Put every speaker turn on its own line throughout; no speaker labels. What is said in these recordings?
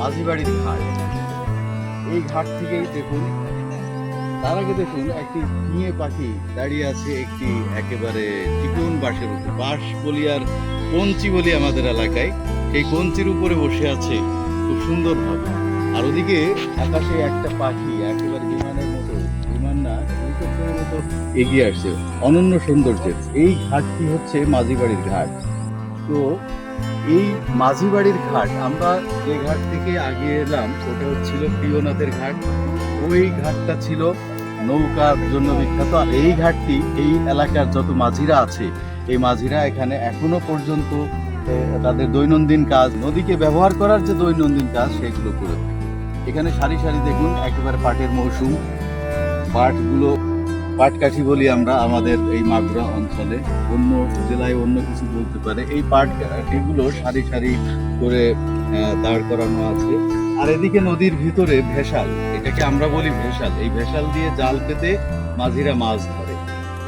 মাঝিবাড়ির ঘাট। এই ঘাট থেকেই দেখুন, তার আগে দেখুন একটি নিয়ে পাখি দাঁড়িয়ে আছে একটি একেবারে চিকন বাঁশের উপর। বাঁশ বলি আর কঞ্চি বলি আমাদের এলাকায়। এই কঞ্চির উপরে বসে আছে খুব সুন্দরভাবে আর ওদিকে আকাশে একটা পাখি, একেবারে বিমানের মতো, বিমান না মতো এগিয়ে আসছে। অনন্য সৌন্দর্যের। এই ঘাটটি হচ্ছে মাঝিবাড়ির ঘাট। তো এই মাঝিবাড়ির ঘাট, আমরা যে ঘাট থেকে আগে এলাম ওটা হচ্ছিল প্রিয়নাথের ঘাট। ওই ঘাটটা ছিল নৌকার জন্য বিখ্যাত। আর এই ঘাটটি, এই এলাকার যত মাঝিরা আছে, এই মাঝিরা এখানে এখনও পর্যন্ত তাদের দৈনন্দিন কাজ, নদীকে ব্যবহার করার যে দৈনন্দিন কাজ, সেগুলো করে এখানে সারি সারি দেখুন, একেবারে পাটের মৌসুম। পাটগুলো পাটকাঠি বলি আমরা আমাদের এই মাগুরা অঞ্চলে। অন্য জেলায় অন্য কিছু বলতে পারে। এই পাট এগুলো সারি সারি করে দাঁড় করানো আছে। আর এদিকে নদীর ভিতরে ভেসাল। এটাকে আমরা বলি ভেসাল। এই ভেসাল দিয়ে জাল পেতে মাঝিরা মাছ ধরে।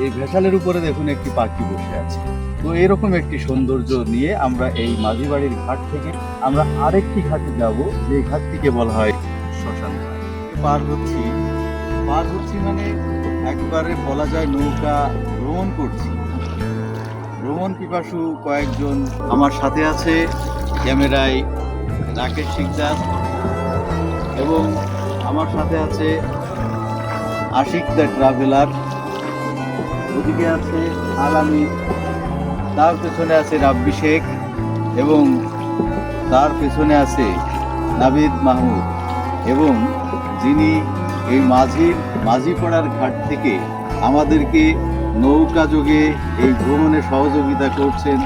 এই ভেসালের উপরে দেখুন একটি পাখি বসে আছে। তো এরকম একটি সৌন্দর্য নিয়ে আমরা এই মাঝিবাড়ির ঘাট থেকে আমরা আরেকটি ঘাটে যাব, যে ঘাটটিকে বলা হয় শ্মশান ঘাট। পার হচ্ছি পার হচ্ছি মানে একবারে বলা যায় নৌকা ভ্রমণ করছি। ভ্রমণ পিপাসু কয়েকজন আমার সাথে আছে, ক্যামেরায় রাকেশ শিকদার এবং আমার সাথে আছে আশিক দ্য ট্রাভেলার। ওদিকে আছে আলামি, তার পেছনে আছে রাব্বি শেখ এবং তার পেছনে আছে নাবিদ মাহমুদ এবং যিনি এই মাঝি, মাঝিপাড়ার ঘাট থেকে আমাদেরকে নৌকা যোগে এই ভ্রমণে সহযোগিতা করছেন,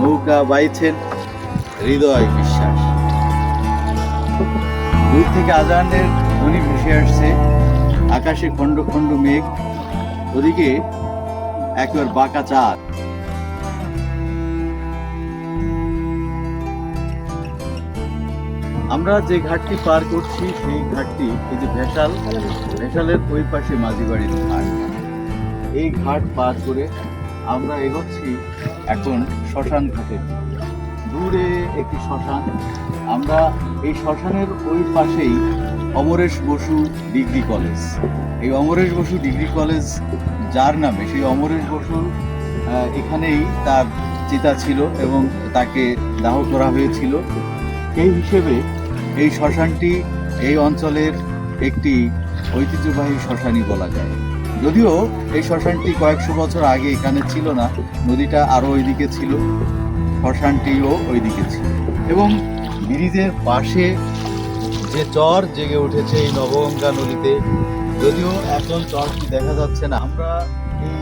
নৌকা বাইছেন, হৃদয় বিশ্বাস। দূর থেকে আজানের ধ্বনি ভেসে আসছে, আকাশে খণ্ড খণ্ড মেঘ, ওদিকে একবার বাঁকা চাঁদ। আমরা যে ঘাটটি পার করছি, সেই ঘাটটি এই যে ভেসাল, ভেসালের ওই পাশে মাঝিবাড়ির ঘাট। এই ঘাট পার করে আমরা এগোচ্ছি এখন শ্মশান দিকে। দূরে একটি শ্মশান। আমরা এই শ্মশানের ওই পাশেই অমরেশ বসু ডিগ্রি কলেজ। এই অমরেশ বসু ডিগ্রি কলেজ যার নামে? সেই অমরেশ বসু এখানেই তার চিতা ছিল এবং তাকে দাহ করা হয়েছিল। সেই হিসেবে এই শ্মশানটি এই অঞ্চলের একটি ঐতিহ্যবাহী শ্মশানই বলা যায়। যদিও এই শ্মশানটি কয়েকশো বছর আগে এখানে ছিল না, নদীটা আরও ওইদিকে ছিল, শ্মশানটিও ওইদিকে ছিল। এবং ব্রিজের পাশে যে চর জেগে উঠেছে এই নবগঙ্গা নদীতে, যদিও এখন চরটি দেখা যাচ্ছে না। আমরা এই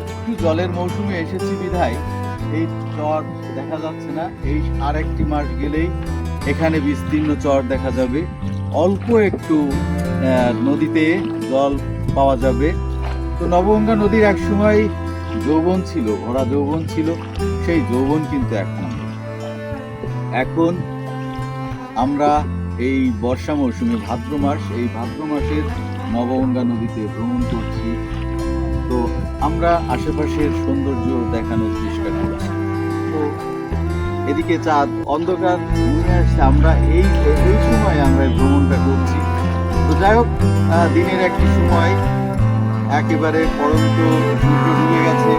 একটু জলের মৌসুমে এসেছি বিধায়, এই চর দেখা যাচ্ছে না। এই আর একটি মাস গেলেই এখানে বিস্তীর্ণ চর দেখা যাবে। অল্প একটু নদীতে জল পাওয়া যাবে। তো নবগঙ্গা নদীর এক সময় যৌবন ছিল, ভরা যৌবন ছিল। সেই যৌবন কিন্তু এখন। এখন আমরা এই বর্ষা মৌসুমে ভাদ্র মাস, এই ভাদ্র মাসের নবগঙ্গা নদীতে ভ্রমণ করছি। তো আমরা আশেপাশের সৌন্দর্য দেখানোর চেষ্টা করছি। তো এদিকে চাঁদ অন্ধকার নিয়ে আসছে আমরা এই এই সময় আমরা ভ্রমণটা করছি। তো যাই হোক দিনের একটি সময়, একেবারে পরন্ত সূর্য ডুবে গেছে।